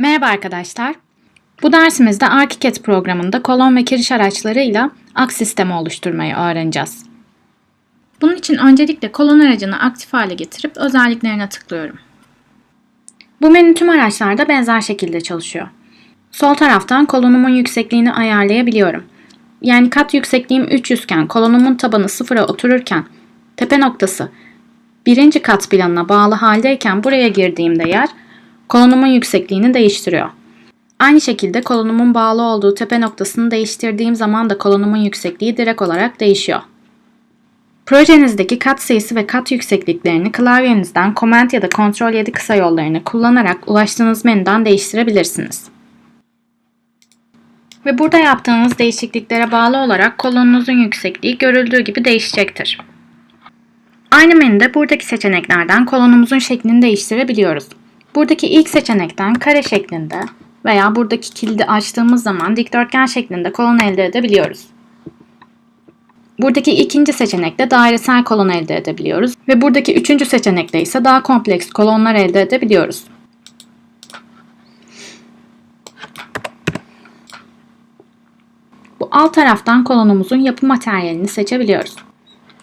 Merhaba arkadaşlar. Bu dersimizde ArchiCAD programında kolon ve kiriş araçlarıyla aks sistemi oluşturmayı öğreneceğiz. Bunun için öncelikle kolon aracını aktif hale getirip özelliklerine tıklıyorum. Bu menü tüm araçlarda benzer şekilde çalışıyor. Sol taraftan kolonumun yüksekliğini ayarlayabiliyorum. Yani kat yüksekliğim 300 iken kolonumun tabanı sıfıra otururken tepe noktası birinci kat planına bağlı haldeyken buraya girdiğimde yer kolonumun yüksekliğini değiştiriyor. Aynı şekilde kolonumun bağlı olduğu tepe noktasını değiştirdiğim zaman da kolonumun yüksekliği direkt olarak değişiyor. Projenizdeki kat sayısı ve kat yüksekliklerini klavyenizden Command ya da Ctrl 7 kısa yollarını kullanarak ulaştığınız menüden değiştirebilirsiniz. Ve burada yaptığınız değişikliklere bağlı olarak kolonunuzun yüksekliği görüldüğü gibi değişecektir. Aynı menüde buradaki seçeneklerden kolonumuzun şeklini değiştirebiliyoruz. Buradaki ilk seçenekten kare şeklinde veya buradaki kilidi açtığımız zaman dikdörtgen şeklinde kolon elde edebiliyoruz. Buradaki ikinci seçenekte dairesel kolon elde edebiliyoruz ve buradaki üçüncü seçenekte ise daha kompleks kolonlar elde edebiliyoruz. Bu alt taraftan kolonumuzun yapı materyalini seçebiliyoruz.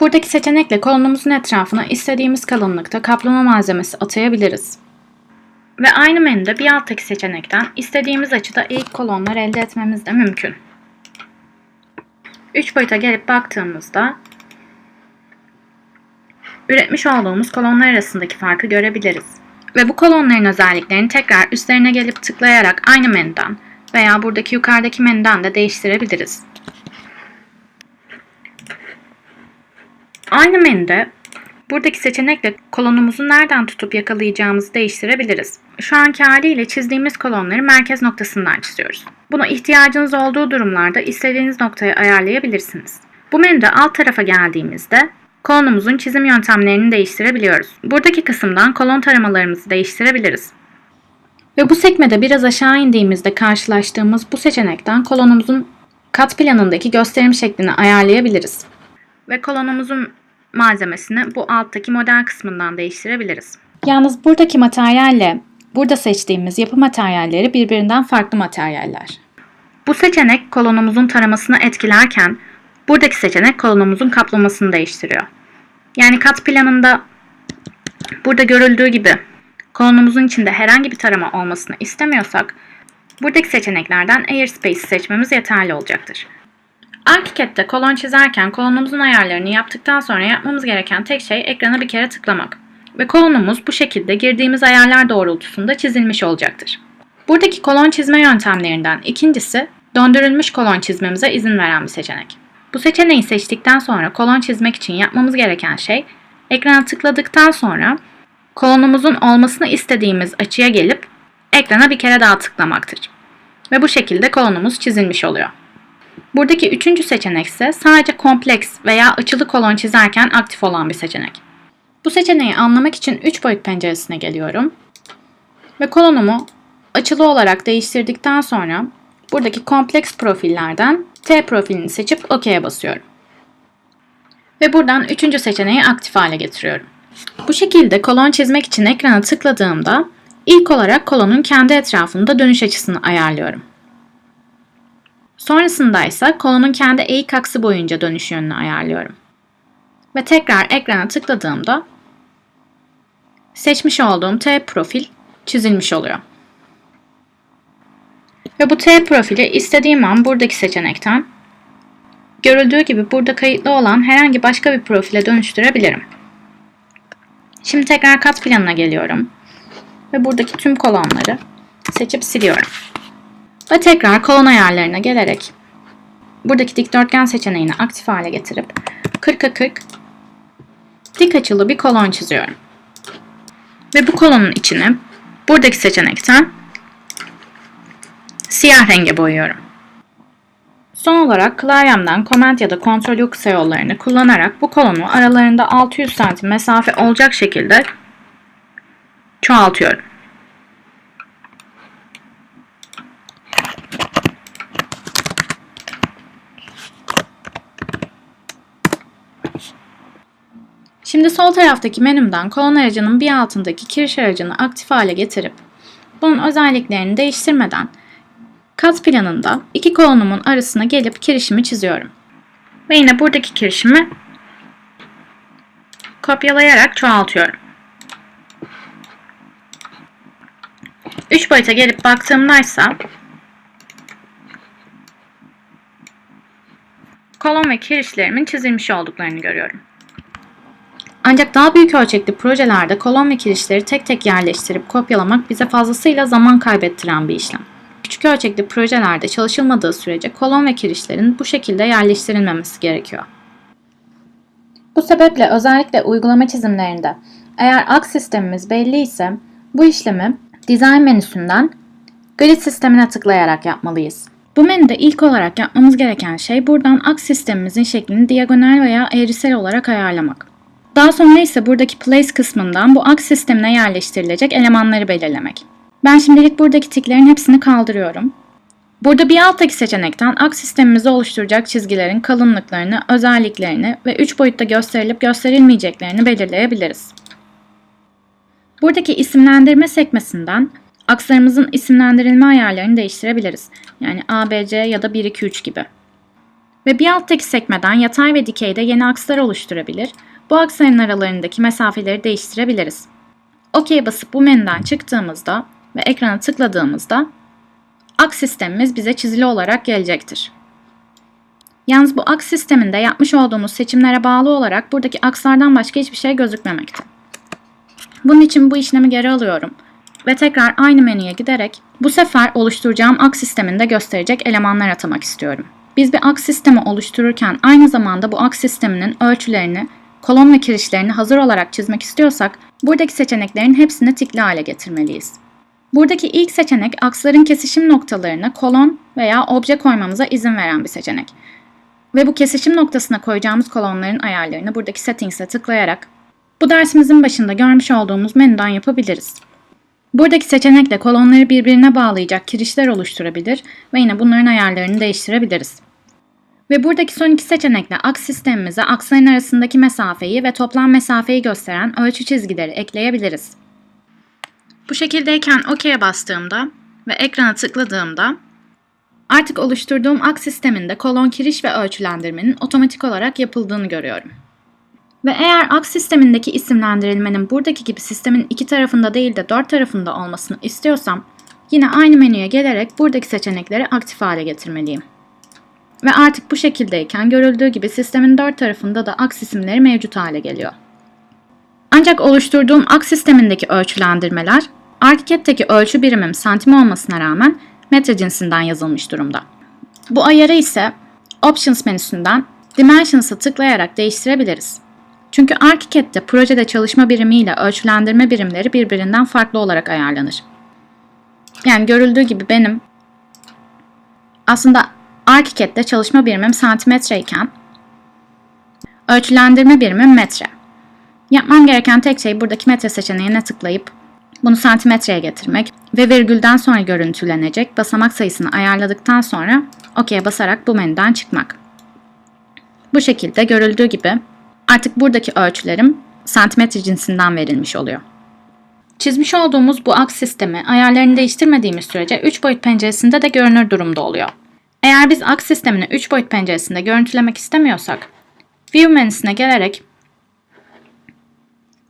Buradaki seçenekle kolonumuzun etrafına istediğimiz kalınlıkta kaplama malzemesi atayabiliriz. Ve aynı menüde bir alttaki seçenekten istediğimiz açıda ilk kolonlar elde etmemiz de mümkün. 3 boyuta gelip baktığımızda üretmiş olduğumuz kolonlar arasındaki farkı görebiliriz. Ve bu kolonların özelliklerini tekrar üstlerine gelip tıklayarak aynı menüden veya buradaki yukarıdaki menüden de değiştirebiliriz. Aynı menüde buradaki seçenekle kolonumuzu nereden tutup yakalayacağımızı değiştirebiliriz. Şu anki haliyle çizdiğimiz kolonları merkez noktasından çiziyoruz. Buna ihtiyacınız olduğu durumlarda istediğiniz noktayı ayarlayabilirsiniz. Bu menüde alt tarafa geldiğimizde kolonumuzun çizim yöntemlerini değiştirebiliyoruz. Buradaki kısımdan kolon taramalarımızı değiştirebiliriz. Ve bu sekmede biraz aşağı indiğimizde karşılaştığımız bu seçenekten kolonumuzun kat planındaki gösterim şeklini ayarlayabiliriz. Ve kolonumuzun malzemesini bu alttaki model kısmından değiştirebiliriz. Yalnız buradaki materyalle burada seçtiğimiz yapı materyalleri birbirinden farklı materyaller. Bu seçenek kolonumuzun taramasını etkilerken buradaki seçenek kolonumuzun kaplamasını değiştiriyor. Yani kat planında burada görüldüğü gibi kolonumuzun içinde herhangi bir tarama olmasını istemiyorsak buradaki seçeneklerden Airspace'i seçmemiz yeterli olacaktır. ArchiCAD'de kolon çizerken kolonumuzun ayarlarını yaptıktan sonra yapmamız gereken tek şey ekrana bir kere tıklamak. Ve kolonumuz bu şekilde girdiğimiz ayarlar doğrultusunda çizilmiş olacaktır. Buradaki kolon çizme yöntemlerinden ikincisi döndürülmüş kolon çizmemize izin veren bir seçenek. Bu seçeneği seçtikten sonra kolon çizmek için yapmamız gereken şey ekrana tıkladıktan sonra kolonumuzun olmasını istediğimiz açıya gelip ekrana bir kere daha tıklamaktır. Ve bu şekilde kolonumuz çizilmiş oluyor. Buradaki üçüncü seçenek ise sadece kompleks veya açılı kolon çizerken aktif olan bir seçenek. Bu seçeneği anlamak için 3 boyut penceresine geliyorum. Ve kolonumu açılı olarak değiştirdikten sonra buradaki kompleks profillerden T profilini seçip OK'ye basıyorum. Ve buradan üçüncü seçeneği aktif hale getiriyorum. Bu şekilde kolon çizmek için ekrana tıkladığımda ilk olarak kolonun kendi etrafında dönüş açısını ayarlıyorum. Sonrasında ise kolonun kendi eğik aksı boyunca dönüş yönünü ayarlıyorum. Ve tekrar ekrana tıkladığımda seçmiş olduğum T profil çizilmiş oluyor. Ve bu T profili istediğim an buradaki seçenekten görüldüğü gibi burada kayıtlı olan herhangi başka bir profile dönüştürebilirim. Şimdi tekrar kat planına geliyorum. Ve buradaki tüm kolonları seçip siliyorum. Ve tekrar kolon ayarlarına gelerek buradaki dikdörtgen seçeneğini aktif hale getirip 40'a 40 dik açılı bir kolon çiziyorum. Ve bu kolonun içini buradaki seçenekten siyah renge boyuyorum. Son olarak klavyemden Command ya da Ctrl U kısa yollarını kullanarak bu kolonu aralarında 600 cm mesafe olacak şekilde çoğaltıyorum. Şimdi sol taraftaki menümden kolon aracının bir altındaki kiriş aracını aktif hale getirip bunun özelliklerini değiştirmeden kat planında iki kolonumun arasına gelip kirişimi çiziyorum. Ve yine buradaki kirişimi kopyalayarak çoğaltıyorum. 3 boyuta gelip baktığımdaysa kolon ve kirişlerimin çizilmiş olduklarını görüyorum. Ancak daha büyük ölçekli projelerde kolon ve kirişleri tek tek yerleştirip kopyalamak bize fazlasıyla zaman kaybettiren bir işlem. Küçük ölçekli projelerde çalışılmadığı sürece kolon ve kirişlerin bu şekilde yerleştirilmemesi gerekiyor. Bu sebeple özellikle uygulama çizimlerinde eğer aks sistemimiz belli ise bu işlemi Design menüsünden Grid sistemine tıklayarak yapmalıyız. Bu menüde ilk olarak yapmamız gereken şey buradan aks sistemimizin şeklini diagonal veya eğrisel olarak ayarlamak. Daha sonra ise buradaki Place kısmından bu aks sistemine yerleştirilecek elemanları belirlemek. Ben şimdilik buradaki tiklerin hepsini kaldırıyorum. Burada bir alttaki seçenekten aks sistemimizi oluşturacak çizgilerin kalınlıklarını, özelliklerini ve 3 boyutta gösterilip gösterilmeyeceklerini belirleyebiliriz. Buradaki isimlendirme sekmesinden akslarımızın isimlendirilme ayarlarını değiştirebiliriz. Yani A, B, C ya da 1, 2, 3 gibi. Ve bir alttaki sekmeden yatay ve dikeyde yeni akslar oluşturabilir. Bu aksların aralarındaki mesafeleri değiştirebiliriz. OK basıp bu menüden çıktığımızda ve ekrana tıkladığımızda aks sistemimiz bize çizili olarak gelecektir. Yalnız bu aks sisteminde yapmış olduğumuz seçimlere bağlı olarak buradaki akslardan başka hiçbir şey gözükmemekte. Bunun için bu işlemi geri alıyorum ve tekrar aynı menüye giderek bu sefer oluşturacağım aks sisteminde gösterecek elemanlar atamak istiyorum. Biz bir aks sistemi oluştururken aynı zamanda bu aks sisteminin ölçülerini, kolon ve kirişlerini hazır olarak çizmek istiyorsak buradaki seçeneklerin hepsini tikli hale getirmeliyiz. Buradaki ilk seçenek aksların kesişim noktalarına kolon veya obje koymamıza izin veren bir seçenek. Ve bu kesişim noktasına koyacağımız kolonların ayarlarını buradaki settings'e tıklayarak bu dersimizin başında görmüş olduğumuz menüden yapabiliriz. Buradaki seçenekle kolonları birbirine bağlayacak kirişler oluşturabilir ve yine bunların ayarlarını değiştirebiliriz. Ve buradaki son iki seçenekle aks sistemimize aksların arasındaki mesafeyi ve toplam mesafeyi gösteren ölçü çizgileri ekleyebiliriz. Bu şekildeyken OK'ye bastığımda ve ekrana tıkladığımda artık oluşturduğum aks sisteminde kolon kiriş ve ölçülendirmenin otomatik olarak yapıldığını görüyorum. Ve eğer aks sistemindeki isimlendirilmenin buradaki gibi sistemin iki tarafında değil de dört tarafında olmasını istiyorsam yine aynı menüye gelerek buradaki seçenekleri aktif hale getirmeliyim. Ve artık bu şekildeyken görüldüğü gibi sistemin dört tarafında da aks isimleri mevcut hale geliyor. Ancak oluşturduğum aks sistemindeki ölçülendirmeler ArchiCAD'teki ölçü birimim santim olmasına rağmen metre cinsinden yazılmış durumda. Bu ayarı ise Options menüsünden Dimensions'a tıklayarak değiştirebiliriz. Çünkü ArchiCAD'de projede çalışma birimi ile ölçülendirme birimleri birbirinden farklı olarak ayarlanır. Yani görüldüğü gibi benim aslında ArchiCAD'de çalışma birimim santimetre iken ölçülendirme birimim metre. Yapmam gereken tek şey buradaki metre seçeneğine tıklayıp bunu santimetreye getirmek ve virgülden sonra görüntülenecek basamak sayısını ayarladıktan sonra OK'ye basarak bu menüden çıkmak. Bu şekilde görüldüğü gibi Artık buradaki ölçülerim santimetre cinsinden verilmiş oluyor. Çizmiş olduğumuz bu aks sistemi ayarlarını değiştirmediğimiz sürece 3 boyut penceresinde de görünür durumda oluyor. Eğer biz aks sistemini 3 boyut penceresinde görüntülemek istemiyorsak, View menüsüne gelerek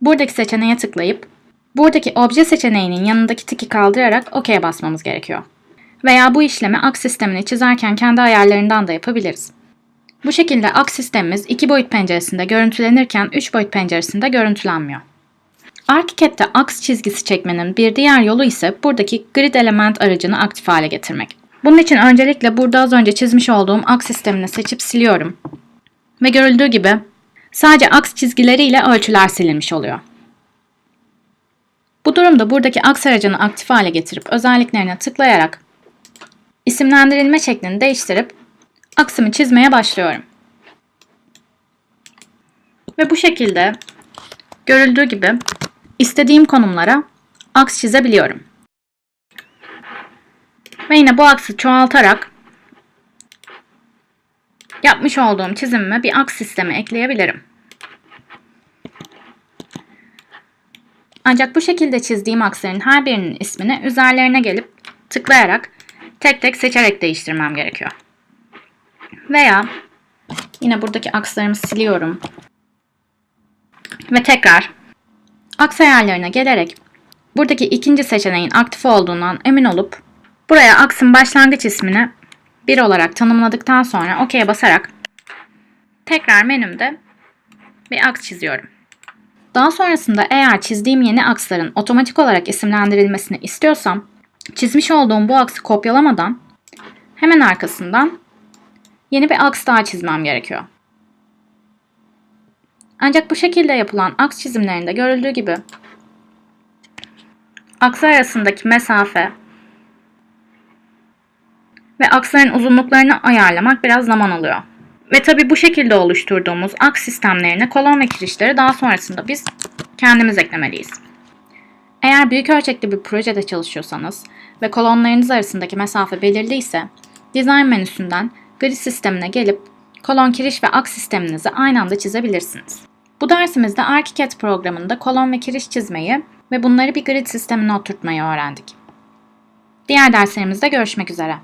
buradaki seçeneğe tıklayıp buradaki obje seçeneğinin yanındaki tiki kaldırarak OK'ye basmamız gerekiyor. Veya bu işlemi aks sistemini çizerken kendi ayarlarından da yapabiliriz. Bu şekilde aks sistemimiz 2 boyut penceresinde görüntülenirken 3 boyut penceresinde görüntülenmiyor. ArchiCAD'de aks çizgisi çekmenin bir diğer yolu ise buradaki grid element aracını aktif hale getirmek. Bunun için öncelikle burada az önce çizmiş olduğum aks sistemini seçip siliyorum. Ve görüldüğü gibi sadece aks çizgileriyle ölçüler silinmiş oluyor. Bu durumda buradaki aks aracını aktif hale getirip özelliklerine tıklayarak isimlendirilme şeklini değiştirip aksımı çizmeye başlıyorum. Ve bu şekilde görüldüğü gibi istediğim konumlara aks çizebiliyorum. Ve yine bu aksı çoğaltarak yapmış olduğum çizimime bir aks sistemi ekleyebilirim. Ancak bu şekilde çizdiğim aksların her birinin ismini üzerlerine gelip tıklayarak tek tek seçerek değiştirmem gerekiyor. Veya yine buradaki akslarımı siliyorum. Ve tekrar aks ayarlarına gelerek buradaki ikinci seçeneğin aktif olduğundan emin olup buraya aksın başlangıç ismini 1 olarak tanımladıktan sonra OK'ye basarak tekrar menümde bir aks çiziyorum. Daha sonrasında eğer çizdiğim yeni aksların otomatik olarak isimlendirilmesini istiyorsam çizmiş olduğum bu aksı kopyalamadan hemen arkasından yeni bir aks daha çizmem gerekiyor. Ancak bu şekilde yapılan aks çizimlerinde görüldüğü gibi akslar arasındaki mesafe ve aksların uzunluklarını ayarlamak biraz zaman alıyor. Ve tabi bu şekilde oluşturduğumuz aks sistemlerine kolon ve kirişleri daha sonrasında biz kendimiz eklemeliyiz. Eğer büyük ölçekli bir projede çalışıyorsanız ve kolonlarınız arasındaki mesafe belirli ise Design menüsünden grid sistemine gelip kolon kiriş ve aks sisteminizi aynı anda çizebilirsiniz. Bu dersimizde ArchiCAD programında kolon ve kiriş çizmeyi ve bunları bir grid sistemine oturtmayı öğrendik. Diğer derslerimizde görüşmek üzere.